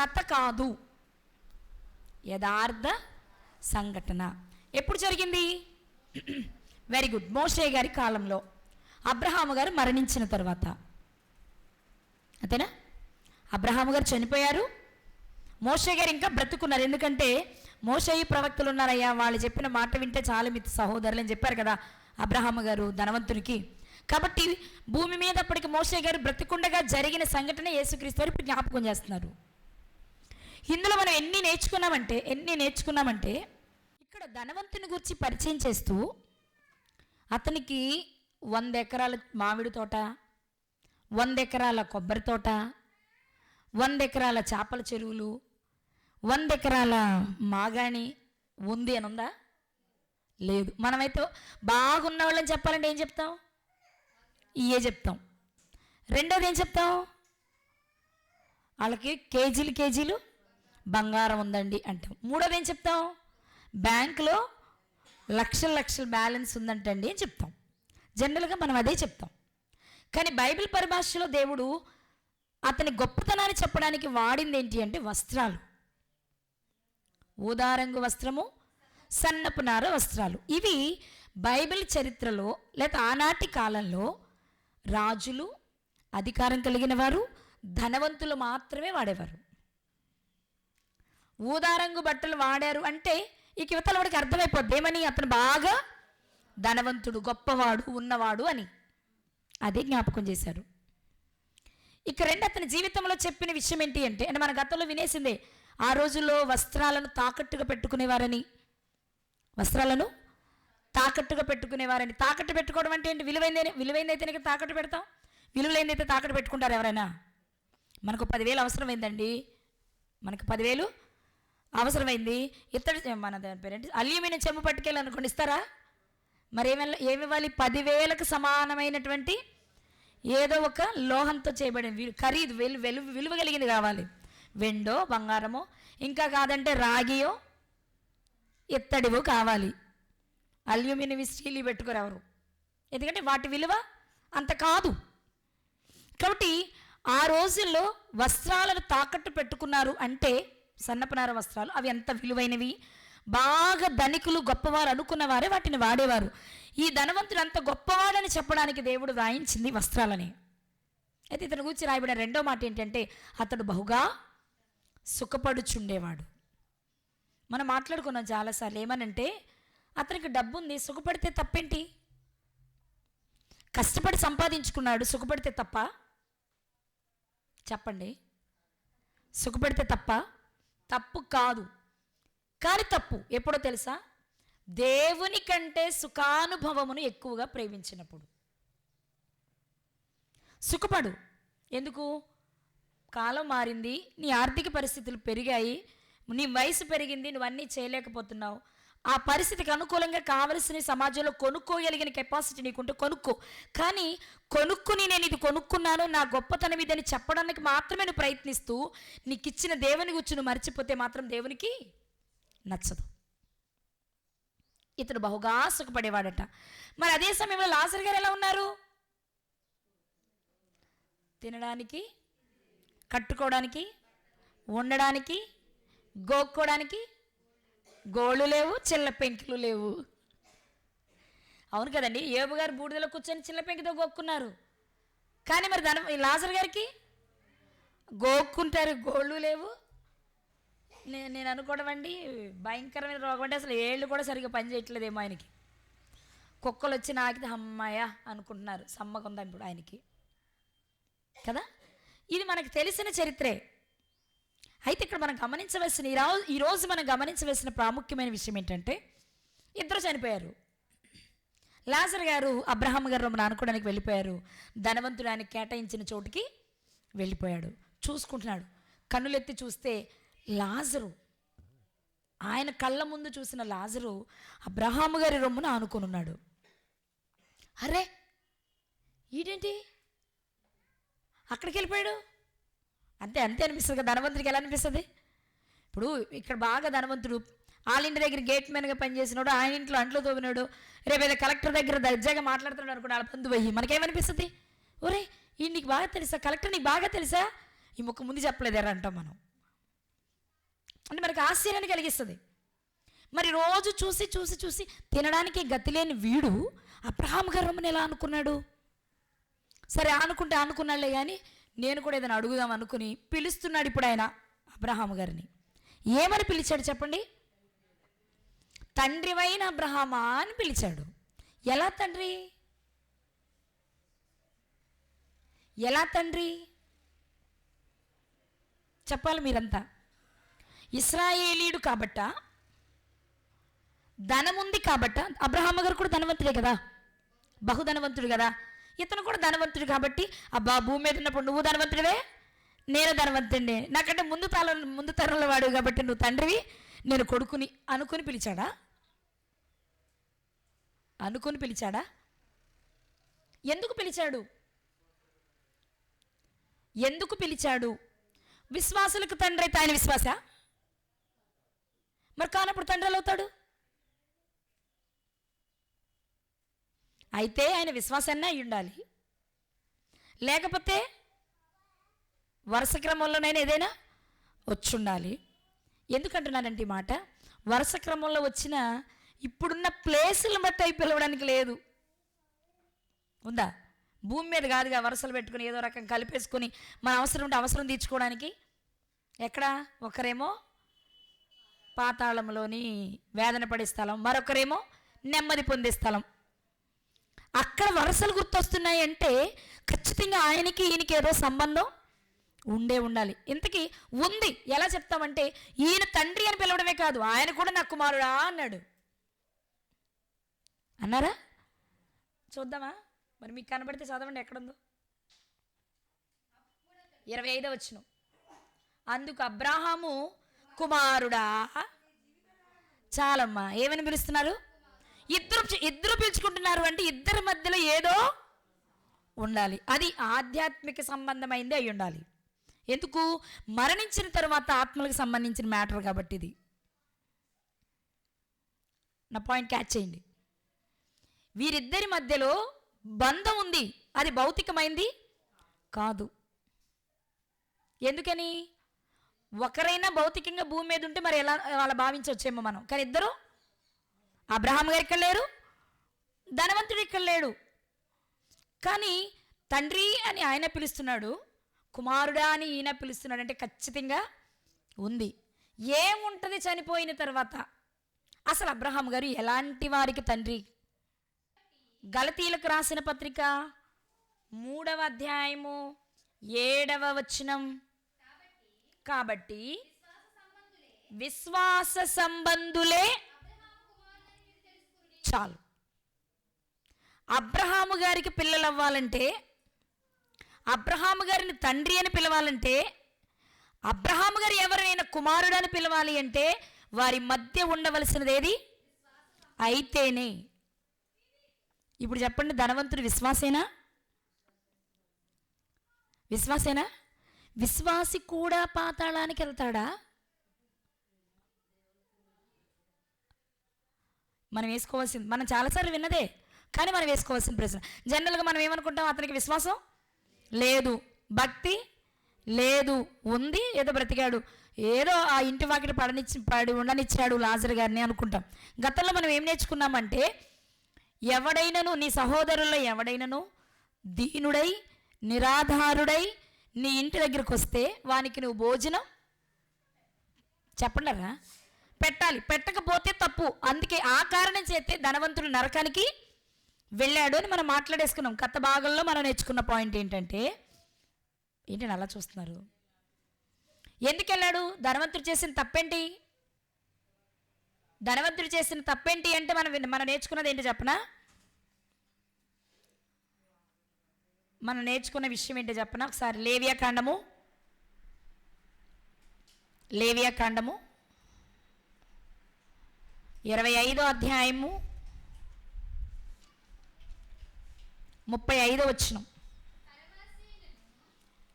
కథ కాదు. యథార్థ సంఘటన. ఎప్పుడు జరిగింది? వెరీ గుడ్ మోషే గారి కాలంలో. అబ్రహాము గారు మరణించిన తర్వాత. అంతేనా? అబ్రహాము గారు చనిపోయారు. మోషే గారు ఇంకా బ్రతుకున్నారు. ఎందుకంటే మోషయ్య ప్రవక్తలు ఉన్నారయ్యా వాళ్ళు చెప్పిన మాట వింటే చాలు మీ సహోదరులు అని చెప్పారు కదా అబ్రహాము గారు ధనవంతునికి. కాబట్టి భూమి మీద అప్పటికి మోసే గారు బ్రతికుండగా జరిగిన సంఘటన యేసుక్రీస్తు వారు ఇప్పుడు జ్ఞాపకం చేస్తున్నారు. ఇందులో మనం ఎన్ని నేర్చుకున్నామంటే ఎన్ని నేర్చుకున్నామంటే ఇక్కడ ధనవంతుని గురించి పరిచయం చేస్తూ అతనికి వంద ఎకరాల మామిడి తోట వంద ఎకరాల కొబ్బరి తోట వంద ఎకరాల చేపల చెరువులు వంద ఎకరాల మాగాణి ఉంది అని ఉందా లేదు. మనమైతే బాగున్న వాళ్ళని చెప్పాలంటే ఏం చెప్తాం? ఇయే చెప్తాం. రెండోది ఏం చెప్తాం? వాళ్ళకి కేజీలు కేజీలు బంగారం ఉందండి అంటాం. మూడోది ఏం చెప్తాం? బ్యాంకులో లక్షల లక్షల బ్యాలెన్స్ ఉందంటండి అని చెప్తాం. జనరల్గా మనం అదే చెప్తాం. కానీ బైబిల్ పరిభాషలో దేవుడు అతని గొప్పతనాన్ని చెప్పడానికి వాడింది ఏంటి అంటే వస్త్రాలు. ఊదారంగు వస్త్రము సన్నపు నార వస్త్రాలు. ఇవి బైబిల్ చరిత్రలో లేదా ఆనాటి కాలంలో రాజులు అధికారం కలిగిన వారు ధనవంతులు మాత్రమే వాడేవారు. ఊదారంగు బట్టలు వాడారు అంటే ఈ యువతల వాడికి అర్థమైపోద్ది. ఏమని? అతను బాగా ధనవంతుడు గొప్పవాడు ఉన్నవాడు అని. అదే జ్ఞాపకం చేశారు. ఇక రెండు అతని జీవితంలో చెప్పిన విషయం ఏంటి అంటే అంటే మన గతంలో వినేసిందే ఆ రోజుల్లో వస్త్రాలను తాకట్టుగా పెట్టుకునేవారని. వస్త్రాలను తాకట్టుగా పెట్టుకునేవారని. తాకట్టు పెట్టుకోవడం అంటే ఏంటి? విలువైందే విలువైందైతే తాకట్టు పెడతాం? విలువైందైతే తాకట్టు పెట్టుకుంటారు ఎవరైనా? మనకు పదివేలు అవసరమైందండి మనకు పదివేలు అవసరమైంది? ఇత్తడి మన పేరేంటి? అల్యూమినియం చెంబు పట్టుకెళ్ళాలనుకోండి ఇస్తారా? మరి ఏమి ఏమివ్వాలి పదివేలకు సమానమైనటువంటి ఏదో ఒక లోహంతో చేయబడిన ఖరీదు వెలు వెలు విలువ కలిగింది కావాలి. వెండో బంగారమో ఇంకా కాదంటే రాగియో ఇత్తడివో కావాలి. అల్యూమినియం స్టీల్ పెట్టుకురావరు ఎందుకంటే వాటి విలువ అంత కాదు. కాబట్టి ఆ రోజుల్లో వస్త్రాలను తాకట్టు పెట్టుకున్నారు అంటే సన్నపనార వస్త్రాలు అవి ఎంత విలువైనవి? బాగా ధనికులు గొప్పవారు అనుకున్నవారే వాటిని వాడేవారు. ఈ ధనవంతుడు అంత గొప్పవాడని చెప్పడానికి దేవుడు రాయించింది వస్త్రాలని. అయితే ఇతను గురించి రాయబడిన రెండో మాట ఏంటంటే అతడు బహుగా సుఖపడుచుండేవాడు. మనం మాట్లాడుకున్నాం చాలాసార్లు ఏమనంటే అతనికి డబ్బు ఉంది సుఖపడితే తప్పేంటి? కష్టపడి సంపాదించుకున్నాడు సుఖపడితే తప్ప? చెప్పండి. సుఖపడితే తప్ప? తప్పు కాదు. కానీ తప్పు ఎప్పుడో తెలుసా? దేవుని కంటే సుఖానుభవమును ఎక్కువగా ప్రేమించినప్పుడు. సుఖపడు. ఎందుకు? కాలం మారింది నీ ఆర్థిక పరిస్థితులు పెరిగాయి నీ వయసు పెరిగింది నువ్వు అన్నీ చేయలేకపోతున్నావు. ఆ పరిస్థితికి అనుకూలంగా కావలసిన సమాజంలో కొనుక్కోగలిగిన కెపాసిటీ నీకుంటే కొనుక్కో. కానీ కొనుక్కుని నేను ఇది కొనుక్కున్నాను నా గొప్పతనం ఇదని చెప్పడానికి మాత్రమే నువ్వు ప్రయత్నిస్తూ నీకు ఇచ్చిన దేవుని గురించి నువ్వు మర్చిపోతే మాత్రం దేవునికి నచ్చదు. ఇతడు బహుగా సుఖపడేవాడట. మరి అదే సమయంలో లాజర్ గారు ఎలా ఉన్నారు? తినడానికి కట్టుకోవడానికి ఉండడానికి గోక్కోవడానికి గోళ్ళు లేవు చిల్ల పెంకులు లేవు. అవును కదండి ఏబు గారు బూడిదలో కూర్చొని చిల్ల పెంకితో గోక్కున్నారు. కానీ మరి ధన ఈ లాజర్ గారికి గోక్కుంటారు గోళ్ళు లేవు. నేను నేను అనుకోవడం అండి భయంకరమైన రోగం అంటే అసలు ఏళ్ళు కూడా సరిగ్గా పనిచేయట్లేదేమో ఆయనకి. కుక్కలు వచ్చి నాకితే అమ్మాయ అనుకుంటున్నారు సమ్మగా ఇప్పుడు ఆయనకి. కదా? ఇది మనకు తెలిసిన చరిత్రే. అయితే ఇక్కడ మనం గమనించవలసిన ఈరోజు ఈరోజు మనం గమనించవలసిన ప్రాముఖ్యమైన విషయం ఏంటంటే ఇద్దరు చనిపోయారు. లాజర్ గారు అబ్రహాం గారు రొమ్మను అనుకోవడానికి వెళ్ళిపోయారు. ధనవంతుడు ఆయన కేటాయించిన చోటుకి వెళ్ళిపోయాడు. చూసుకుంటున్నాడు. కన్నులెత్తి చూస్తే లాజరు ఆయన కళ్ళ ముందు చూసిన లాజరు అబ్రహాము గారి రొమ్మున ఆనుకొని ఉన్నాడు అరే ఈడేంటి? అక్కడికి వెళ్ళిపోయాడు? అంతే అంతే అనిపిస్తుంది కదా. ధనవంతుడికి ఎలా అనిపిస్తుంది? ఇప్పుడు ఇక్కడ బాగా ధనవంతుడు. వాళ్ళ ఇంటి దగ్గర గేట్ మ్యాన్గా పనిచేసినాడు ఆయన ఇంట్లో అంట్లో తోమినాడు రేపు ఏదో కలెక్టర్ దగ్గర దర్జాగా మాట్లాడుతున్నాడు అనుకోండి వాళ్ళ బంధు పోయి మనకేమనిపిస్తుంది? ఒరే ఈ నీకు బాగా తెలుసా? కలెక్టర్ నీకు బాగా తెలుసా? ఈ ముక్క ముందు చెప్పలేదేరా అంటాం మనం. అంటే మనకు ఆశ్చర్యాన్ని కలిగిస్తుంది. మరి రోజు చూసి చూసి చూసి తినడానికి గతి లేని వీడు అబ్రహాం గర్వమని ఎలా అనుకున్నాడు? సరే అనుకుంటే అనుకున్నాలే కానీ నేను కూడా ఏదైనా అడుగుదాం అనుకుని పిలుస్తున్నాడు ఇప్పుడు ఆయన అబ్రహాం గారిని. ఏమని పిలిచాడు చెప్పండి? తండ్రివైన అబ్రహామా అని పిలిచాడు. ఎలా తండ్రి? ఎలా తండ్రి? చెప్పాలి మీరంతా. ఇస్రాయేలీయుడు కాబట్ట ధనముంది కాబట్ట అబ్రహాం గారు కూడా ధనవంతుడే కదా? బహుధనవంతుడు కదా? ఇతను కూడా ధనవంతుడు కాబట్టి అబ్బా భూమి మీద ఉన్నప్పుడు నువ్వు ధనవంతుడివే? నేను ధనవంతుడినే. నాకంటే ముందు తరం ముందు తరంలో వాడు కాబట్టి నువ్వు తండ్రివి. నేను కొడుకుని అనుకుని పిలిచాడా? అనుకుని పిలిచాడా? ఎందుకు పిలిచాడు? ఎందుకు పిలిచాడు? విశ్వాసులకు తండ్రి అయితే ఆయన విశ్వాస? మరి కానప్పుడు తండ్రి అవుతాడు? అయితే ఆయన విశ్వాసాన్ని అయి ఉండాలి. లేకపోతే వరుస క్రమంలోనైనా ఏదైనా వచ్చుండాలి. ఎందుకంటున్నానంటే ఈ మాట? వరుస క్రమంలో వచ్చిన ఇప్పుడున్న ప్లేసులను బట్టి అవి పిలవడానికి లేదు. ఉందా? భూమి మీద కాదుగా వరుసలు పెట్టుకుని ఏదో రకం కలిపేసుకుని మన అవసరం ఉంటే అవసరం తీర్చుకోవడానికి? ఎక్కడ? ఒకరేమో పాతాళంలోని వేదన పడే స్థలం మరొకరేమో నెమ్మది పొందే స్థలం. అక్కడ వరుసలు గుర్తొస్తున్నాయి అంటే ఖచ్చితంగా ఆయనకి ఈయనకి ఏదో సంబంధం ఉండే ఉండాలి. ఇంతకీ ఉంది. ఎలా చెప్తామంటే ఈయన తండ్రి అని పిలవడమే కాదు ఆయన కూడా నా కుమారుడా అన్నాడు. అన్నారా? చూద్దామా? మరి మీకు కనబడితే చదవండి ఎక్కడుందో. ఇరవై ఐదో వచ్చిన అందుకు అబ్రాహాము కుమారుడా. చాలమ్మా ఏమని పిలుస్తున్నారు? ఇద్దరు ఇద్దరు పిలుచుకుంటున్నారు అంటే ఇద్దరి మధ్యలో ఏదో ఉండాలి. అది ఆధ్యాత్మిక సంబంధమైంది అయి ఉండాలి. ఎందుకు? మరణించిన తర్వాత ఆత్మలకు సంబంధించిన మ్యాటర్ కాబట్టి ఇది. నా పాయింట్ క్యాచ్ చేయండి. వీరిద్దరి మధ్యలో బంధం ఉంది. అది భౌతికమైంది? కాదు. ఎందుకని? ఒకరైనా భౌతికంగా భూమి మీద ఉంటే మరి ఎలా అలా భావించవచ్చేమో మనం. కానీ ఇద్దరు అబ్రహాం గారు ఇక్కడ లేరు ధనవంతుడు ఇక్కడ లేడు. కానీ తండ్రి అని ఆయన పిలుస్తున్నాడు కుమారుడా అని ఈయన పిలుస్తున్నాడు అంటే ఖచ్చితంగా ఉంది. ఏముంటుంది చనిపోయిన తర్వాత? అసలు అబ్రహాం గారు ఎలాంటి వారికి తండ్రి? గలతీలకు రాసిన పత్రిక మూడవ అధ్యాయము ఏడవ వచనం. కాబట్టి విశ్వాస సంబంధులే. చాలు. అబ్రహాము గారికి పిల్లలు అవ్వాలంటే అబ్రహాము గారిని తండ్రి అని పిలవాలంటే అబ్రహాము గారు ఎవరైనా కుమారుడు అని పిలవాలి అంటే వారి మధ్య ఉండవలసినది ఏది? అయితేనే. ఇప్పుడు చెప్పండి ధనవంతుడు విశ్వాసేనా? విశ్వాసేనా? విశ్వాసి కూడా పాతాళానికి వెళ్తాడా? మనం వేసుకోవాల్సింది. మనం చాలాసార్లు విన్నదే కానీ మనం వేసుకోవాల్సిన ప్రశ్న. జనరల్గా మనం ఏమనుకుంటాం? అతనికి విశ్వాసం లేదు భక్తి లేదు ఉంది ఏదో బ్రతికాడు. ఏదో ఆ ఇంటి వాకిటి పడనిచ్చి పడి ఉండనిచ్చాడు లాజర్ గారిని అనుకుంటాం. గతంలో మనం ఏం నేర్చుకున్నామంటే ఎవడైనను నీ సహోదరుల్లో ఎవడైనను దీనుడై నిరాధారుడై నీ ఇంటి దగ్గరికి వస్తే వానికి నువ్వు భోజనం చెప్పండరా? పెట్టాలి. పెట్టకపోతే తప్పు. అందుకే ఆ కారణం చేస్తే ధనవంతుడు నరకానికి వెళ్ళాడు అని మనం మాట్లాడేసుకున్నాం. కథ భాగంలో మనం నేర్చుకున్న పాయింట్ ఏంటంటే ఏంటి అలా చూస్తున్నారు? ఎందుకు వెళ్ళాడు? ధనవంతుడు చేసిన తప్పేంటి? ధనవంతుడు చేసిన తప్పేంటి అంటే మనం మనం నేర్చుకున్నది ఏంటి చెప్పనా? మనం నేర్చుకున్న విషయం ఏంటో చెప్పనా? ఒకసారి లేవియా కాండము. లేవియా కాండము. ఇరవై ఐదో అధ్యాయము ముప్పై ఐదో వచ్చిన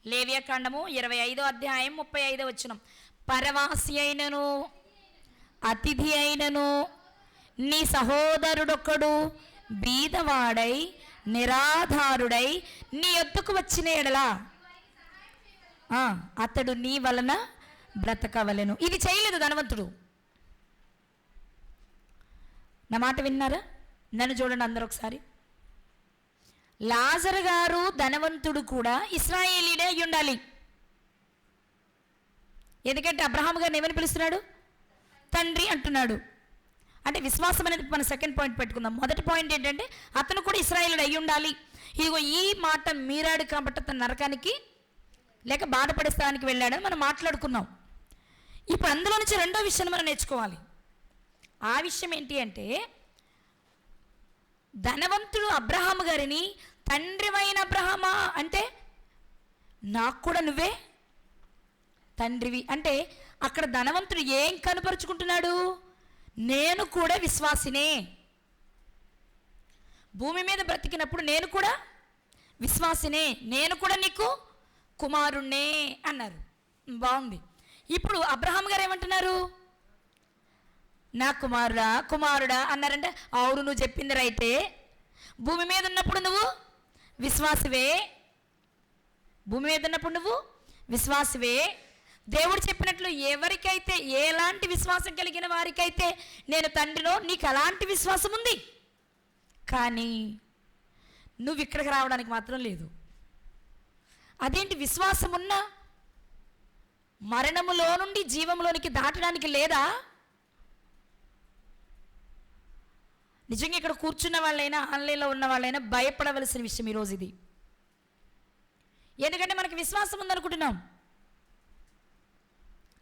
లేవ్యకాండము ఇరవై ఐదో అధ్యాయం ముప్పై ఐదో వచ్చిన పరవాసి అయినను అతిథి అయినను నీ సహోదరుడొక్కడు బీదవాడై నిరాధారుడై నీ ఎత్తుకు వచ్చిన ఎడలా ఆ, అతడు నీ వలన బ్రతకవలను. ఇది చేయలేదు ధనవంతుడు. నా మాట విన్నారా? నన్ను చూడండి అందరూ ఒకసారి. లాజర్ గారు ధనవంతుడు కూడా ఇస్రాయేలీడే అయి ఉండాలి. ఎందుకంటే అబ్రహాం గారిని ఏమని పిలుస్తున్నాడు? తండ్రి అంటున్నాడు. అంటే విశ్వాసం అనేది మన సెకండ్ పాయింట్ పెట్టుకుందాం. మొదటి పాయింట్ ఏంటంటే అతను కూడా ఇస్రాయేలుడు అయి ఉండాలి. ఇదిగో ఈ మాట మీరాడు కాబట్టి అతను నరకానికి లేక బాధపడే స్థానానికి వెళ్ళాడని మనం మాట్లాడుకున్నాం. ఇప్పుడు అందులో నుంచి రెండో విషయాన్ని మనం నేర్చుకోవాలి. ఆ విషయం ఏంటి అంటే ధనవంతుడు అబ్రహాము గారిని తండ్రివైన అబ్రహమా అంటే నాకు కూడా నువ్వే? తండ్రివి అంటే అక్కడ ధనవంతుడు ఏం కనపరుచుకుంటున్నాడు? నేను కూడా విశ్వాసినే. భూమి మీద బ్రతికినప్పుడు నేను కూడా విశ్వాసినే. నేను కూడా నీకు కుమారుణ్ణే అన్నారు. బాగుంది. ఇప్పుడు అబ్రహాం గారు ఏమంటున్నారు? నా కుమారుడా కుమారుడా అన్నారంటే. అవును నువ్వు చెప్పింది రైతే భూమి మీద ఉన్నప్పుడు నువ్వు విశ్వాసవే. భూమి మీద ఉన్నప్పుడు నువ్వు విశ్వాసవే. దేవుడు చెప్పినట్లు ఎవరికైతే ఎలాంటి విశ్వాసం కలిగిన వారికైతే నేను తండ్రిలో నీకు అలాంటి విశ్వాసం ఉంది. కానీ నువ్వు ఇక్కడికి రావడానికి మాత్రం లేదు. అదేంటి విశ్వాసం ఉన్నా మరణములో నుండి జీవంలోనికి దాటడానికి లేదా? నిజంగా ఇక్కడ కూర్చున్న వాళ్ళైనా ఆన్లైన్లో ఉన్న వాళ్ళైనా భయపడవలసిన విషయం ఈరోజు ఇది. ఎందుకంటే మనకి విశ్వాసం ఉందనుకుంటున్నాం.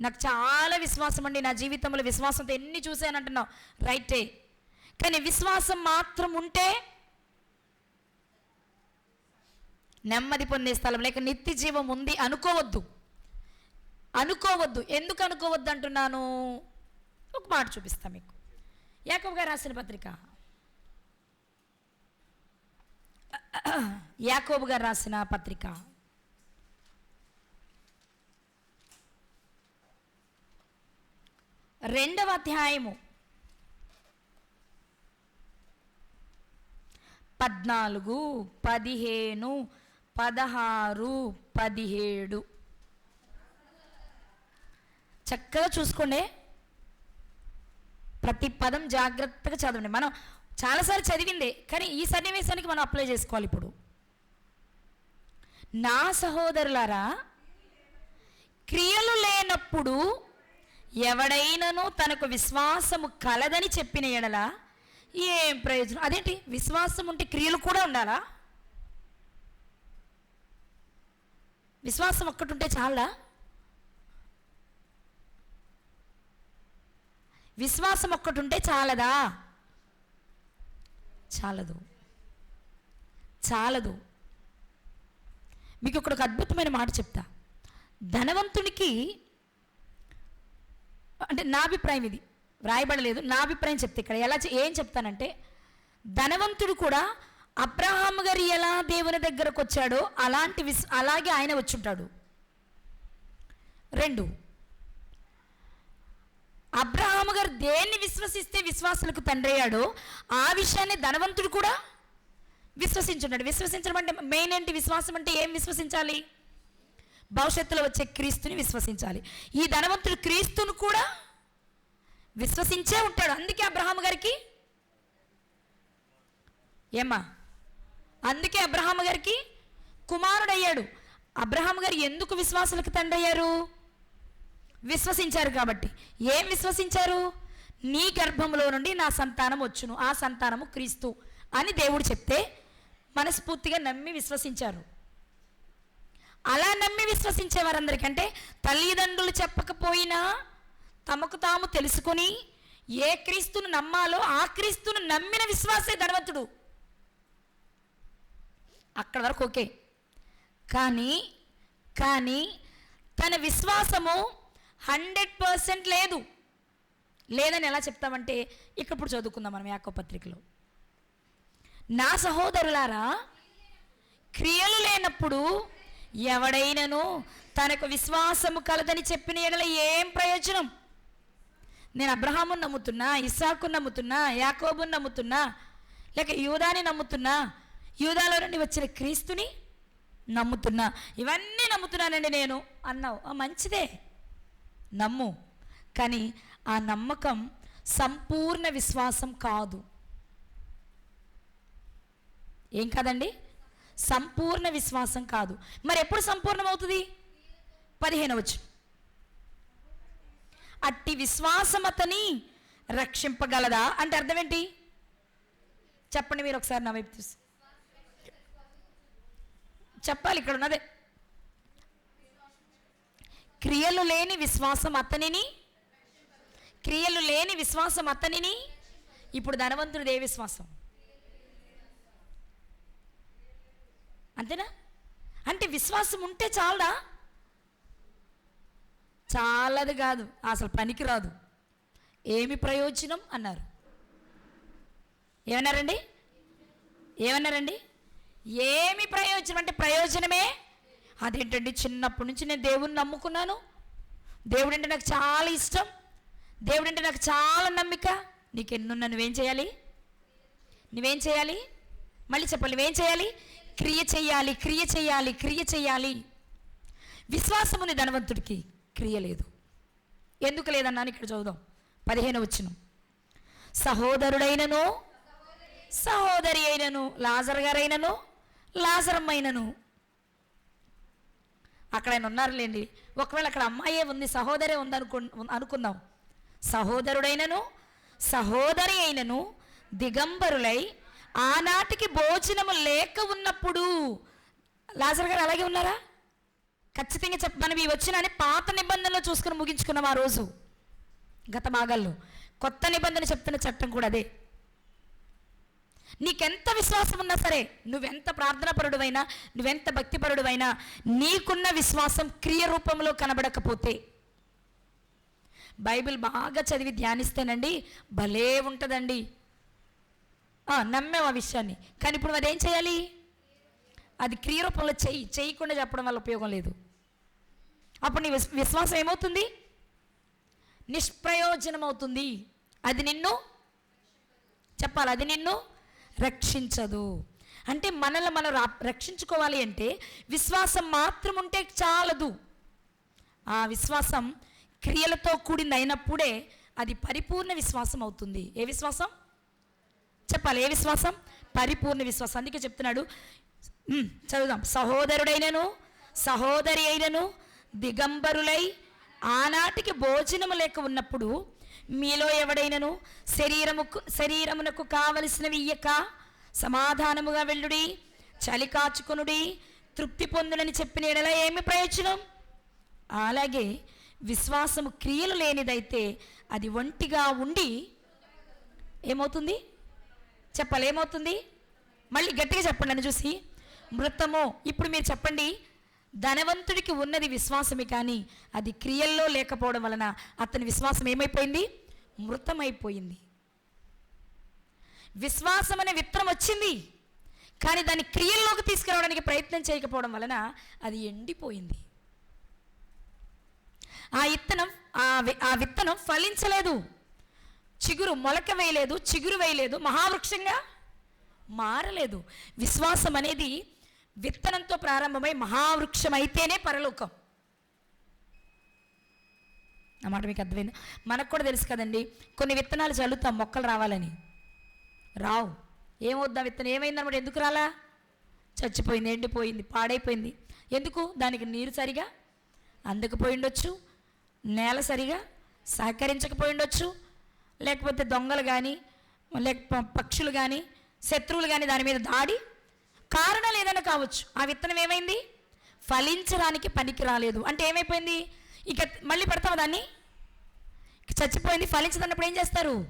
నాకు చాలా విశ్వాసం అండి నా జీవితంలో విశ్వాసంతో ఎన్ని చూశానంటున్నావు రైటే కానీ విశ్వాసం మాత్రం ఉంటే నెమ్మది పొందే స్థలం లేక నిత్య జీవం ఉంది అనుకోవద్దు. అనుకోవద్దు. ఎందుకు అనుకోవద్దు అంటున్నాను? ఒక మాట చూపిస్తా మీకు. యాకబ్ గారు రాసిన పత్రిక యాకోబు గారు రాసిన పత్రిక. రెండవ అధ్యాయము. పద్నాలుగు పదిహేను పదహారు పదిహేడు. చక్కగా చూసుకోండి. ప్రతి పదం జాగ్రత్తగా చదవండి. మనం చాలాసార్లు చదివిందే కానీ ఈ సన్నివేశానికి మనం అప్లై చేసుకోవాలి ఇప్పుడు. నా సహోదరులారా క్రియలు లేనప్పుడు ఎవడైనను తనకు విశ్వాసము కలదని చెప్పిన ఎడల ఏం ప్రయోజనం? అదేంటి? విశ్వాసం ఉంటే క్రియలు కూడా ఉండాలా? విశ్వాసం ఒక్కటి ఉంటే చాలా విశ్వాసం ఒక్కటి ఉంటే చాలదా? చాలదు. చాలదు. మీకు ఇక్కడ ఒక అద్భుతమైన మాట చెప్తా. ధనవంతునికి అంటే నా అభిప్రాయం ఇది. వ్రాయబడలేదు నా అభిప్రాయం చెప్తే ఇక్కడ. ఎలా ఏం చెప్తానంటే ధనవంతుడు కూడా అబ్రహాం గారు ఎలా దేవుని దగ్గరకు వచ్చాడో అలాంటి విస్ అలాగే ఆయన వచ్చుంటాడు. రెండు అబ్రహాము గారు దేన్ని విశ్వసిస్తే విశ్వాసులకు తండ్రి అయ్యాడో ఆ విషయాన్ని ధనవంతుడు కూడా విశ్వసించున్నాడు. విశ్వసించడం అంటే మెయిన్ ఏంటి? విశ్వాసం అంటే ఏం విశ్వసించాలి? భవిష్యత్తులో వచ్చే క్రీస్తుని విశ్వసించాలి. ఈ ధనవంతుడు క్రీస్తును కూడా విశ్వసించే ఉంటాడు. అందుకే అబ్రహాము గారికి ఏమ్మా? అందుకే అబ్రహాము గారికి కుమారుడయ్యాడు. అబ్రహాము గారు ఎందుకు విశ్వాసులకు తండ్రి అయ్యారు? విశ్వసించారు కాబట్టి. ఏం విశ్వసించారు? నీ గర్భంలో నుండి నా సంతానం వచ్చును. ఆ సంతానము క్రీస్తు అని దేవుడు చెప్తే మనస్ఫూర్తిగా నమ్మి విశ్వసించారు. అలా నమ్మి విశ్వసించే వారందరికంటే తల్లిదండ్రులు చెప్పకపోయినా తమకు తాము తెలుసుకొని ఏ క్రీస్తును నమ్మాలో ఆ క్రీస్తును నమ్మిన విశ్వాసే ధనవంతుడు. అక్కడ వరకు ఓకే. కానీ కానీ తన విశ్వాసము హండ్రెడ్ పర్సెంట్ లేదు. లేదని ఎలా చెప్తామంటే ఇక్కడ ఇప్పుడు చదువుకుందాం మనం యాకో పత్రికలో. నా సహోదరులారా క్రియలు లేనప్పుడు ఎవడైనను తనకు విశ్వాసము కలదని చెప్పిన ఎడల ఏం ప్రయోజనం? నేను అబ్రహామును నమ్ముతున్నా ఇస్సాకును నమ్ముతున్నా యాకోబును నమ్ముతున్నా లేక యూదాని నమ్ముతున్నా యూదాలో నుండి వచ్చిన క్రీస్తుని నమ్ముతున్నా. ఇవన్నీ నమ్ముతున్నానండి నేను. అన్నావు. మంచిదే. నమ్ము. కానీ ఆ నమ్మకం సంపూర్ణ విశ్వాసం కాదు. ఏం కాదండి? సంపూర్ణ విశ్వాసం కాదు. మరి ఎప్పుడు సంపూర్ణమవుతుంది? పదిహేను వచ్చు అట్టి విశ్వాసం అతని రక్షింపగలదా? అంటే అర్థం ఏంటి చెప్పండి మీరు ఒకసారి నా వైపు చూసి. చెప్పాలి ఇక్కడ ఉన్నదే క్రియలు లేని విశ్వాసం అతనిని? క్రియలు లేని విశ్వాసం అతనిని? ఇప్పుడు ధనవంతుడు ఏ విశ్వాసం? అంతేనా? అంటే విశ్వాసం ఉంటే చాలా చాలది కాదు. అసలు పనికిరాదు. ఏమి ప్రయోజనం? అన్నారు. ఏమన్నారండి? ఏమన్నారండి? ఏమి ప్రయోజనం? అంటే ప్రయోజనమే అదేంటండి? చిన్నప్పటి నుంచి నేను దేవుణ్ణి నమ్ముకున్నాను. దేవుడు అంటే నాకు చాలా ఇష్టం. దేవుడు అంటే నాకు చాలా నమ్మిక. నీకు ఎన్నున్నా నువ్వేం చేయాలి? నువ్వేం చేయాలి? మళ్ళీ చెప్పాలి నువ్వేం చేయాలి? క్రియ చేయాలి క్రియ చేయాలి క్రియ చేయాలి. విశ్వాసముని ధనవంతుడికి క్రియ లేదు. ఎందుకు లేదన్నాను ఇక్కడ చదువుదాం. పదిహేను వచ్చిన. సహోదరుడైనను సహోదరి అయినను లాజర్ గారైనను లాజరమ్మైనను అక్కడ ఆయన ఉన్నారులేండి. ఒకవేళ అక్కడ అమ్మాయే ఉంది సహోదరే ఉంది అనుకుందాం. సహోదరుడైనను సహోదరి అయినను దిగంబరులై ఆనాటికి భోజనము లేక ఉన్నప్పుడు లాజర్ గారు అలాగే ఉన్నారా? ఖచ్చితంగా చెప్ప మనం ఈ వచ్చినని పాత నిబంధనలో చూసుకుని ముగించుకున్నాం ఆ రోజు. గత భాగాల్లో. కొత్త నిబంధన చెప్తున్న చట్టం కూడా అదే. నీకెంత విశ్వాసం ఉన్నా సరే నువ్వెంత ప్రార్థనాపరుడువైనా నువ్వెంత భక్తిపరుడువైనా నీకున్న విశ్వాసం క్రియ రూపంలో కనబడకపోతే బైబిల్ బాగా చదివి ధ్యానిస్తేనండి భలే ఉంటుందండి. ఆ, నమ్మాం ఆ విషయాన్ని. కానీ ఇప్పుడు అదేం చేయాలి? అది క్రియ రూపంలో చెయ్యి చేయకుండా చెప్పడం వల్ల ఉపయోగం లేదు. అప్పుడు నీ విశ్వాసం ఏమవుతుంది? నిష్ప్రయోజనం అవుతుంది అది నిన్ను చెప్పాలి అది నిన్ను రక్షించదు. అంటే మనల్ని మనం రా- రక్షించుకోవాలి అంటే విశ్వాసం మాత్రం ఉంటే చాలదు. ఆ విశ్వాసం క్రియలతో కూడింది అయినప్పుడే అది పరిపూర్ణ విశ్వాసం అవుతుంది. ఏ విశ్వాసం? చెప్పాలి. ఏ విశ్వాసం? పరిపూర్ణ విశ్వాసం. అందుకే చెప్తున్నాడు. చదువుదాం. సహోదరుడైనను సహోదరి అయినను దిగంబరులై ఆనాటికి భోజనము లేక ఉన్నప్పుడు మీలో ఎవడైనను శరీరముకు శరీరమునకు కావలసినవి ఇయ్యక సమాధానముగా వెళ్ళుడి చలి కాచుకొనుడి తృప్తి పొందునని చెప్పిన ఎడలా ఏమి ప్రయోజనం? అలాగే విశ్వాసము క్రియలు లేనిదైతే అది ఒంటిగా ఉండి ఏమవుతుంది? చెప్పాలి ఏమవుతుంది మళ్ళీ గట్టిగా చెప్పండి అని చూసి. మృతమో ఇప్పుడు మీరు చెప్పండి ధనవంతుడికి ఉన్నది విశ్వాసమే కానీ అది క్రియల్లో లేకపోవడం వలన అతని విశ్వాసం ఏమైపోయింది? మృతమైపోయింది. విశ్వాసం అనే విత్తనం వచ్చింది. కానీ దాన్ని క్రియల్లోకి తీసుకురావడానికి ప్రయత్నం చేయకపోవడం వలన అది ఎండిపోయింది. ఆ విత్తనం ఆ వి- ఆ విత్తనం ఫలించలేదు. చిగురు మొలక వేయలేదు చిగురు వేయలేదు మహావృక్షంగా మారలేదు. విశ్వాసం అనేది విత్తనంతో ప్రారంభమై మహావృక్షం అయితేనే పరలోకం. నా మాట మీకు అర్థమైంది? మనకు కూడా తెలుసు కదండి కొన్ని విత్తనాలు చల్లుతాం మొక్కలు రావాలని. రావు. ఏమవుద్దా విత్తనం? ఏమైందన్నమాట ఎందుకు రాలా? చచ్చిపోయింది ఎండిపోయింది పాడైపోయింది. ఎందుకు? దానికి నీరు సరిగా అందకపోయి ఉండొచ్చు నేల సరిగా సహకరించకపోయి ఉండొచ్చు లేకపోతే దొంగలు కానీ లేక పక్షులు కానీ శత్రువులు కానీ దాని మీద దాడి కారణాలు ఏదైనా కావచ్చు. ఆ విత్తనం ఏమైంది? ఫలించడానికి పనికి రాలేదు. అంటే ఏమైపోయింది? ఇక మళ్ళీ పెడతాము దాన్ని? చచ్చిపోయింది ఫలించదన్నప్పుడు ఏం చేస్తారు?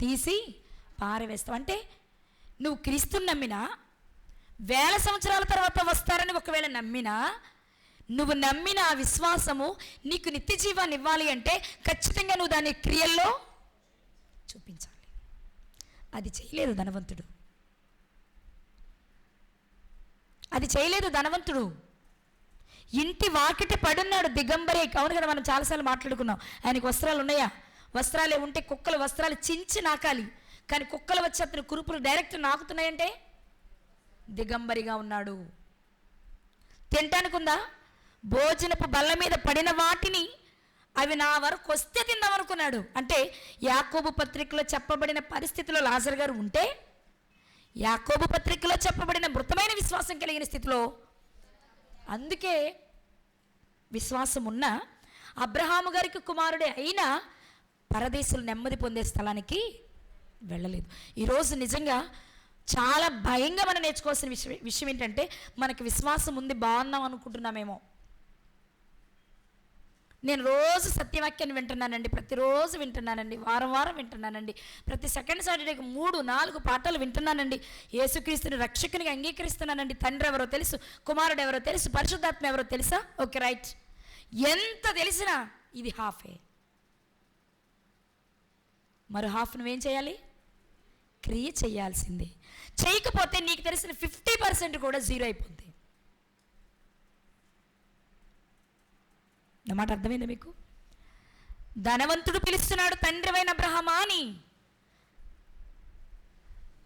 తీసి పారవేస్తావు. అంటే నువ్వు క్రీస్తుని నమ్మినా వేల సంవత్సరాల తర్వాత వస్తారని ఒకవేళ నమ్మినా నువ్వు నమ్మిన ఆ విశ్వాసము నీకు నిత్య జీవాన్ని ఇవ్వాలి అంటే ఖచ్చితంగా నువ్వు దాని క్రియల్లో చూపించాలి. అది చేయలేదు ధనవంతుడు. అది చేయలేదు ధనవంతుడు. ఇంటి వాకిటి పడున్నాడు దిగంబరే. అవును కదా మనం చాలాసార్లు మాట్లాడుకున్నాం. ఆయనకు వస్త్రాలు ఉన్నాయా? వస్త్రాలే ఉంటే కుక్కలు వస్త్రాలు చించి నాకాలి. కానీ కుక్కలు వచ్చి అతని కురుపులు డైరెక్ట్ నాకుతున్నాయంటే? దిగంబరిగా ఉన్నాడు. తింటానుకుందా? భోజనపు బల్ల మీద పడిన వాటిని అవి నా వరకు వస్తే తిందామనుకున్నాడు. అంటే యాకోబు పత్రికలో చెప్పబడిన పరిస్థితిలో లాజర్ గారు ఉంటే యాకోబు పత్రికలో చెప్పబడిన మృతమైన విశ్వాసం కలిగిన స్థితిలో అందుకే విశ్వాసం ఉన్న అబ్రహాము గారికి కుమారుడే అయినా పరదేశులు నెమ్మది పొందే స్థలానికి వెళ్ళలేదు. ఈరోజు నిజంగా చాలా భయంగా మనం నేర్చుకోవాల్సిన విషయం విషయం ఏంటంటే మనకి విశ్వాసం ఉంది బాగున్నాం అనుకుంటున్నామేమో. నేను రోజు సత్యవాక్యాన్ని వింటున్నానండి ప్రతిరోజు వింటున్నానండి వారం వారం వింటున్నానండి ప్రతి సెకండ్ సాటర్డేకి మూడు నాలుగు పాటలు వింటున్నానండి. యేసుక్రీస్తుని రక్షకునిగా అంగీకరిస్తున్నానండి. తండ్రి ఎవరో తెలుసు కుమారుడు ఎవరో తెలుసు పరిశుద్ధాత్మ ఎవరో తెలుసా? Okay right. ఎంత తెలిసినా ఇది హాఫే. మరో హాఫ్ నువ్వేం చేయాలి? క్రియ చేయాల్సిందే. చేయకపోతే నీకు తెలిసిన ఫిఫ్టీ పర్సెంట్ కూడా జీరో అయిపోద్ది. నా మాట అర్థమైందా మీకు? ధనవంతుడు పిలుస్తున్నాడు తండ్రివైన అబ్రహమా అని.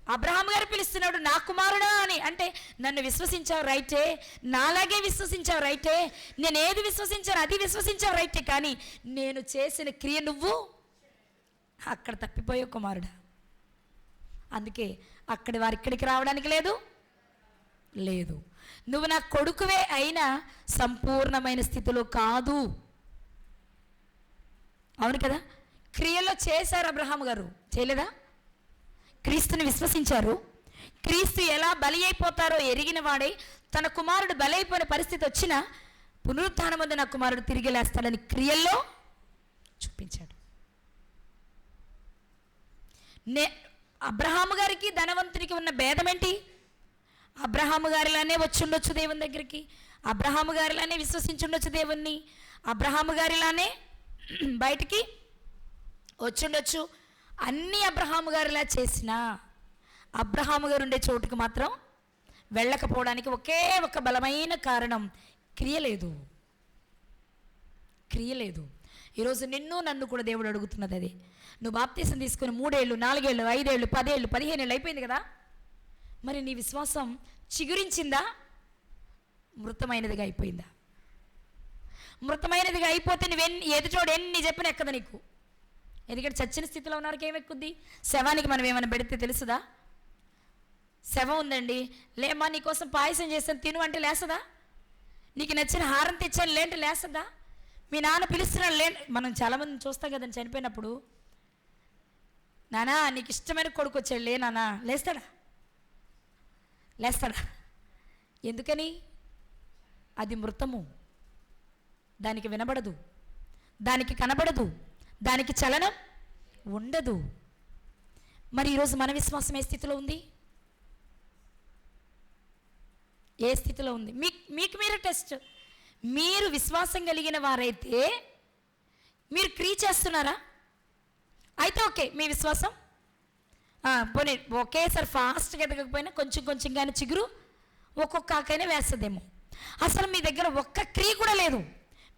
అబ్రహాం గారు పిలుస్తున్నాడు నా కుమారుడా అని. అంటే నన్ను విశ్వసించావు రైటే నాలాగే విశ్వసించావు రైటే నేను ఏది విశ్వసించాను అది విశ్వసించావు రైటే కానీ నేను చేసిన క్రియ నువ్వు అక్కడ తప్పిపోయే కుమారుడా. అందుకే అక్కడి వారు ఇక్కడికి రావడానికి లేదు? లేదు. నువ్వు నా కొడుకువే అయినా సంపూర్ణమైన స్థితిలో కాదు. అవును కదా? క్రియలో చేశారు అబ్రహాం గారు. చేయలేదా? క్రీస్తుని విశ్వసించారు. క్రీస్తు ఎలా బలి అయిపోతారో ఎరిగిన వాడే తన కుమారుడు బలి అయిపోయిన పరిస్థితి వచ్చినా పునరుత్థానం ముందు నా కుమారుడు తిరిగి లేస్తాడని క్రియల్లో చూపించాడు. నే అబ్రహాము గారికి ధనవంతునికి ఉన్న భేదం ఏంటి అబ్రహాము గారిలానే వచ్చుండొచ్చు దేవుని దగ్గరికి. అబ్రహాము గారిలానే విశ్వసించుండొచ్చు దేవుణ్ణి. అబ్రహాము గారిలానే బయటికి వచ్చుండొచ్చు. అన్ని అబ్రహాము గారిలా చేసినా అబ్రహాము గారు ఉండే చోటుకు మాత్రం వెళ్ళకపోవడానికి ఒకే ఒక బలమైన కారణం క్రియ లేదు. క్రియ లేదు. ఈరోజు నిన్ను నన్ను కూడా దేవుడు అడుగుతున్నది అది. నువ్వు బాప్తీసం తీసుకుని మూడేళ్ళు నాలుగేళ్ళు ఐదేళ్ళు పదేళ్ళు పదిహేను ఏళ్ళు అయిపోయింది కదా? మరి నీ విశ్వాసం చిగురించిందా? మృతమైనదిగా అయిపోయిందా? మృతమైనదిగా అయిపోతే నువ్వెన్ని ఎదుటోడు ఎన్ని చెప్పిన ఎక్కదు నీకు. ఎందుకంటే చచ్చిన స్థితిలో ఉన్నవారికి ఏం ఎక్కుద్ది? శవానికి మనం ఏమైనా పెడితే తెలుసుదా? శవం ఉందండి. లేమ్మా నీకోసం పాయసం చేస్తాను తిను అంటే లేసదా నీకు నచ్చిన హారం తెచ్చాను లేంటే లేసదా మీ నాన్న పిలుస్తున్నాడు లే మనం చాలామంది చూస్తాం కదండి చనిపోయినప్పుడు. నానా నీకు ఇష్టమైన కొడుకు వచ్చాడు లే నానా లేస్తాడా? లేస్తాడా? ఎందుకని? అది మృతము. దానికి వినబడదు. దానికి కనబడదు. దానికి చలనం ఉండదు. మరి ఈరోజు మన విశ్వాసం ఏ స్థితిలో ఉంది? ఏ స్థితిలో ఉంది? మీ మీకు మీరు టెస్ట్. మీరు విశ్వాసం కలిగిన వారైతే మీరు క్రీ చేస్తున్నారా? అయితే ఓకే మీ విశ్వాసం పోనీ ఒకేసారి ఫాస్ట్గా ఎదగకపోయినా కొంచెం కొంచెం కానీ చిగురు ఒక్కొక్క ఆకైనా వేస్తుందేమో. అసలు మీ దగ్గర ఒక్క క్రియ కూడా లేదు.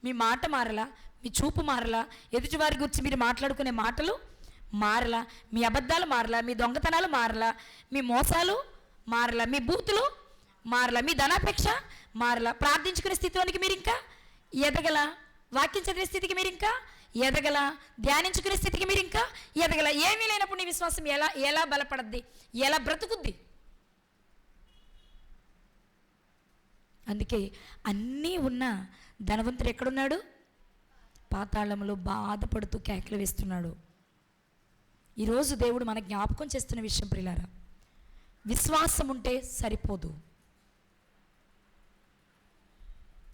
మీ మాట మారలా మీ చూపు మారలా ఎదుటివారి గురించి మీరు మాట్లాడుకునే మాటలు మారలా మీ అబద్ధాలు మారలా మీ దొంగతనాలు మారలా మీ మోసాలు మారలా మీ బూతులు మారలా మీ ధనాపేక్ష మారలా. ప్రార్థించుకునే స్థితిలోనికి మీరు ఇంకా ఎదగల? వాక్యం చదివే స్థితికి మీరు ఇంకా ఎదగల? ధ్యానించుకునే స్థితికి మీరు ఇంకా ఎదగల? ఏమీ లేనప్పుడు నీ విశ్వాసం ఎలా ఎలా బలపడద్ది? ఎలా బ్రతుకుద్ది? అందుకే అన్నీ ఉన్న ధనవంతుడు ఎక్కడున్నాడు? పాతాళంలో బాధపడుతూ కేకలు వేస్తున్నాడు. ఈరోజు దేవుడు మన జ్ఞాపకం చేస్తున్న విషయం ప్రిలారా విశ్వాసం ఉంటే సరిపోదు.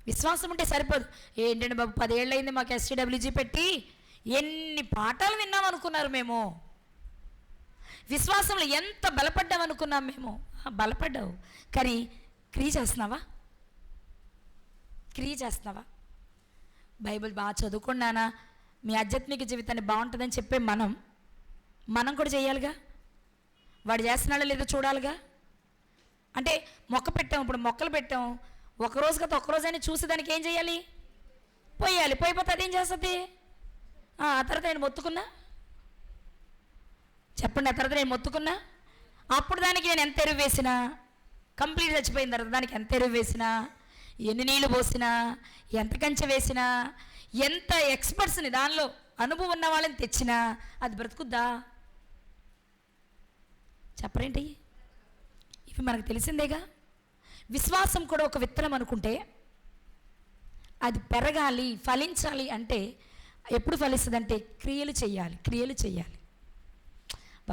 విశ్వాసం ఉంటే సరిపోదు. ఏంటంటే బాబు పదేళ్ళు అయింది మాకు ఎస్టీడబ్ల్యూజీ పెట్టి ఎన్ని పాఠాలు విన్నాం అనుకున్నారు మేము? విశ్వాసంలో ఎంత బలపడ్డాం అనుకున్నాం మేము? బలపడ్డావు. కానీ క్రియ చేస్తున్నావా? క్రియ చేస్తున్నావా? బైబిల్ బాగా చదువుకున్నానా మీ ఆధ్యాత్మిక జీవితాన్ని బాగుంటుందని చెప్పే మనం మనం కూడా చేయాలిగా? వాడు చేస్తున్నాడో లేదో చూడాలిగా? అంటే మొక్క పెట్టాం ఇప్పుడు మొక్కలు పెట్టాం. ఒకరోజు కదా ఒక రోజైనా చూసి దానికి ఏం చేయాలి? పోయాలి. పోయిపోతే అదేం చేస్తుంది? ఆ ఆ తర్వాత నేను మొత్తుకున్నా. చెప్పండి ఆ తర్వాత నేను మొత్తుకున్నా. అప్పుడు దానికి నేను ఎంత ఎరువు వేసినా? కంప్లీట్ చచ్చిపోయిన తర్వాత దానికి ఎంత ఎరువు వేసినా? ఎన్ని నీళ్ళు పోసినా? ఎంత కంచె వేసినా? ఎంత ఎక్స్పర్ట్స్ని దానిలో అనుభవం ఉన్న వాళ్ళని తెచ్చినా? అది బ్రతుకుద్దా? చెప్పరేంటి? ఇవి మనకు తెలిసిందేగా? విశ్వాసం కూడా ఒక విత్తనం అనుకుంటే అది పెరగాలి ఫలించాలి అంటే ఎప్పుడు ఫలిస్తుందంటే క్రియలు చేయాలి క్రియలు చేయాలి.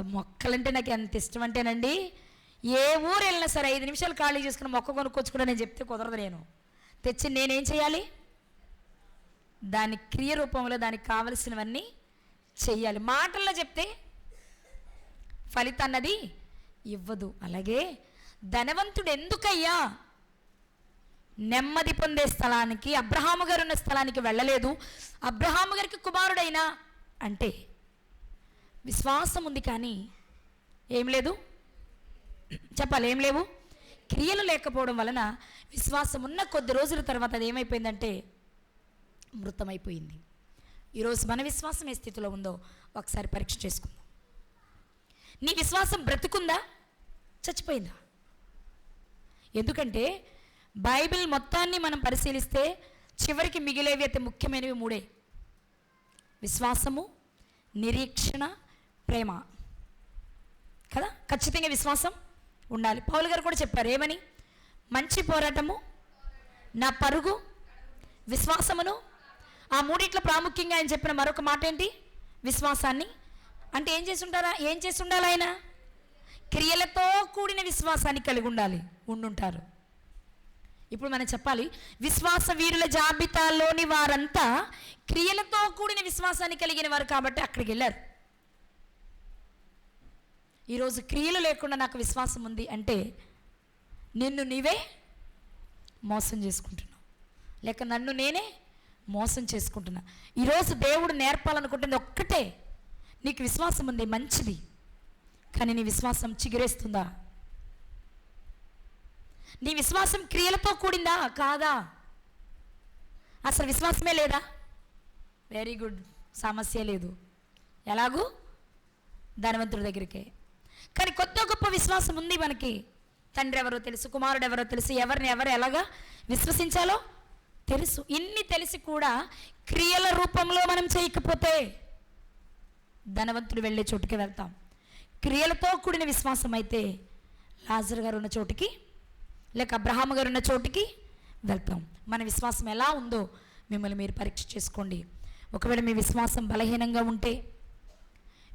మొక్కలంటే నాకు ఎంత ఇష్టం అంటేనండి ఏ ఊరు వెళ్ళినా సరే ఐదు నిమిషాలు ఖాళీ చేసుకుని మొక్క కొనుక్కొచ్చుకున్నా నేను చెప్తే కుదరదు నేను. తెచ్చి నేనేం చేయాలి? దాని క్రియ రూపంలో దానికి కావలసినవన్నీ చెయ్యాలి మాటల్లో చెప్తే ఫలితాన్నది ఇవ్వదు. అలాగే ధనవంతుడు ఎందుకయ్యా నెమ్మది పొందే స్థలానికి అబ్రహాము గారు ఉన్న స్థలానికి వెళ్ళలేదు. అబ్రహాము గారికి కుమారుడైనా అంటే విశ్వాసం ఉంది కానీ ఏం లేదు. చెప్పాలి ఏం లేవు. క్రియలు లేకపోవడం వలన విశ్వాసం ఉన్న కొద్ది రోజుల తర్వాత అది ఏమైపోయిందంటే మృతమైపోయింది. ఈరోజు మన విశ్వాసం ఏ స్థితిలో ఉందో ఒకసారి పరీక్ష చేసుకుందాం. నీ విశ్వాసం బ్రతుకుందా? చచ్చిపోయిందా? ఎందుకంటే బైబిల్ మొత్తాన్ని మనం పరిశీలిస్తే చివరికి మిగిలేవి అయితే ముఖ్యమైనవి మూడే. విశ్వాసము నిరీక్షణ ప్రేమ. కదా? ఖచ్చితంగా విశ్వాసం ఉండాలి. పౌలు గారు కూడా చెప్పారు ఏమని? మంచి పోరాటము నా పరుగు విశ్వాసమును. ఆ మూడిట్లో ప్రాముఖ్యంగా ఆయన చెప్పిన మరొక మాట ఏంటి విశ్వాసాన్ని. అంటే ఏం చేసి ఉంటారా? ఏం చేసి ఉండాలి ఆయన? క్రియలతో కూడిన విశ్వాసాన్ని కలిగి ఉండాలి. ఉండుంటారు. ఇప్పుడు మనం చెప్పాలి విశ్వాస వీరుల జాబితాలోని వారంతా క్రియలతో కూడిన విశ్వాసాన్ని కలిగిన వారు కాబట్టి అక్కడికి వెళ్ళారు ఈరోజు క్రియలు లేకుండా నాకు విశ్వాసం ఉంది అంటే నిన్ను నీవే మోసం చేసుకుంటున్నావు. లేక నన్ను నేనే మోసం చేసుకుంటున్నా. ఈరోజు దేవుడు నేర్పాలనుకుంటుంది ఒక్కటే నీకు విశ్వాసం ఉంది మంచిది. కానీ నీ విశ్వాసం చిగురేస్తుందా? నీ విశ్వాసం క్రియలతో కూడిందా? కాదా? అసలు విశ్వాసమే లేదా? వెరీ గుడ్ సమస్య లేదు. ఎలాగూ? ధనవంతుడి దగ్గరికే. కానీ కొత్త గొప్ప విశ్వాసం ఉంది మనకి. తండ్రి ఎవరో తెలుసు కుమారుడు ఎవరో తెలుసు ఎవరిని ఎవరు ఎలాగా విశ్వసించాలో తెలుసు. ఇన్ని తెలిసి కూడా క్రియల రూపంలో మనం చేయకపోతే ధనవంతుడు వెళ్ళే చోటుకి వెళ్తాం. క్రియలతో కూడిన విశ్వాసం అయితే లాజర్ గారు ఉన్న చోటికి లేక అబ్రహాము గారు ఉన్న చోటికి వెళ్తాం. మన విశ్వాసం ఎలా ఉందో మిమ్మల్ని మీరు పరీక్ష చేసుకోండి. ఒకవేళ మీ విశ్వాసం బలహీనంగా ఉంటే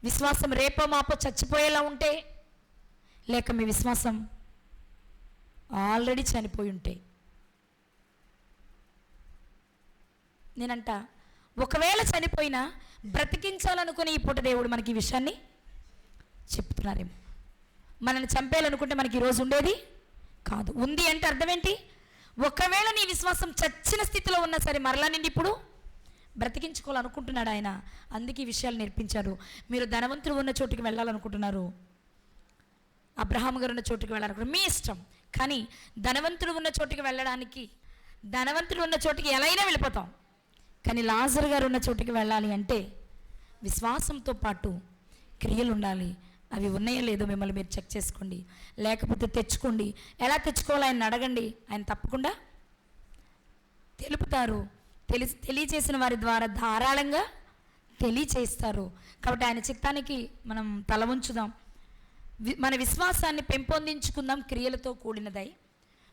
విశ్వాసం రేపో మాపో చచ్చిపోయేలా ఉంటే లేక మీ విశ్వాసం ఆల్రెడీ చనిపోయి ఉంటే. నేనంట ఒకవేళ చనిపోయినా బ్రతికించాలనుకుని ఈ పుట్టదేవుడు దేవుడు మనకి ఈ విషయాన్ని చెప్తున్నారేమో మనల్ని చంపేయాలనుకుంటే మనకి ఈరోజు ఉండేది కాదు. ఉంది అంటే అర్థం ఏంటి ఒకవేళ నీ విశ్వాసం చచ్చిన స్థితిలో ఉన్నా సరే మరలా నిండి ఇప్పుడు బ్రతికించుకోవాలనుకుంటున్నాడు ఆయన. అందుకే ఈ విషయాలు నేర్పించారు. మీరు ధనవంతులు ఉన్న చోటుకి వెళ్ళాలనుకుంటున్నారు. అబ్రహాం గారు ఉన్న చోటుకి వెళ్ళాలనుకుంటారు మీ ఇష్టం. కానీ ధనవంతుడు ఉన్న చోటుకి వెళ్ళడానికి ధనవంతుడు ఉన్న చోటుకి ఎలా అయినా వెళ్ళిపోతాం. కానీ లాజర్ గారు ఉన్న చోటుకి వెళ్ళాలి అంటే విశ్వాసంతో పాటు క్రియలు ఉండాలి. అవి ఉన్నాయో లేదో మిమ్మల్ని మీరు చెక్ చేసుకోండి. లేకపోతే తెచ్చుకోండి. ఎలా తెచ్చుకోవాలో ఆయన అడగండి. ఆయన తప్పకుండా తెలుపుతారు. తెలిసి తెలియచేసిన వారి ద్వారా ధారాళంగా తెలియచేస్తారు. కాబట్టి ఆయన చిత్తానికి మనం తల ఉంచుదాం వి- మన విశ్వాసాన్ని పెంపొందించుకుందాం క్రియలతో కూడినదై.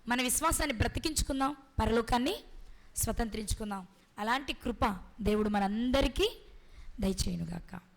మన విశ్వాసాన్ని బ్రతికించుకుందాం. పరలోకాన్ని స్వతంత్రించుకుందాం. అలాంటి కృప దేవుడు మనందరికీ దయచేయునుగాక.